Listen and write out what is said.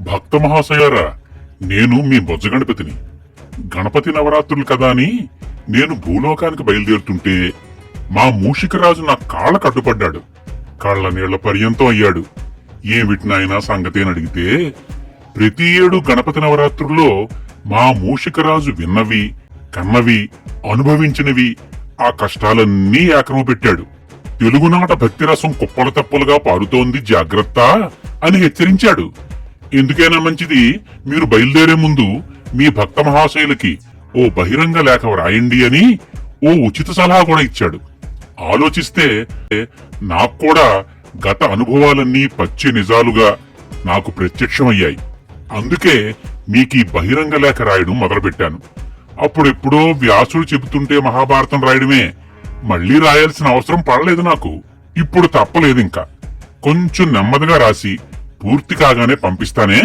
భక్త మహాశయారా నేను మీ బొజ్జగణపతిని. గణపతి నవరాత్రులు కదా అని నేను భూలోకానికి బయలుదేరుతుంటే మా మూషికరాజు నా కాళ్ళ కట్టుపడ్డాడు కాళ్ళ నీళ్ళ పర్యంతం అయ్యాడు. ఏమిటి నాయనా సంగతేని అడిగితే ప్రతి ఏడు గణపతి నవరాత్రుల్లో మా మూషికరాజు విన్నవి కన్నవి అనుభవించినవి ఆ కష్టాలన్నీ ఏకము పెట్టాడు. తెలుగునాట భక్తిరసం కుప్పల తప్పులుగా పారుతోంది జాగ్రత్త అని హెచ్చరించాడు. ఎందుకైనా మంచిది మీరు బయలుదేరే ముందు మీ భక్త మహాశయులకి ఓ బహిరంగ లేఖ వ్రాయండి అని ఓ ఉచిత సలహా కూడా ఇచ్చాడు. ఆలోచిస్తే నాకు కూడా గత అనుభవాలన్నీ పచ్చి నిజాలుగా నాకు ప్రత్యక్షమయ్యాయి. అందుకే మీకు ఈ బహిరంగ లేఖ రాయడం మొదలుపెట్టాను. అప్పుడెప్పుడో వ్యాసుడు చెబుతుంటే మహాభారతం రాయడమే మళ్ళీ రాయాల్సిన అవసరం పడలేదు నాకు. ఇప్పుడు తప్పలేదు ఇంకా. కొంచెం నెమ్మదిగా రాసి పూర్తి కాగానే పంపిస్తానే?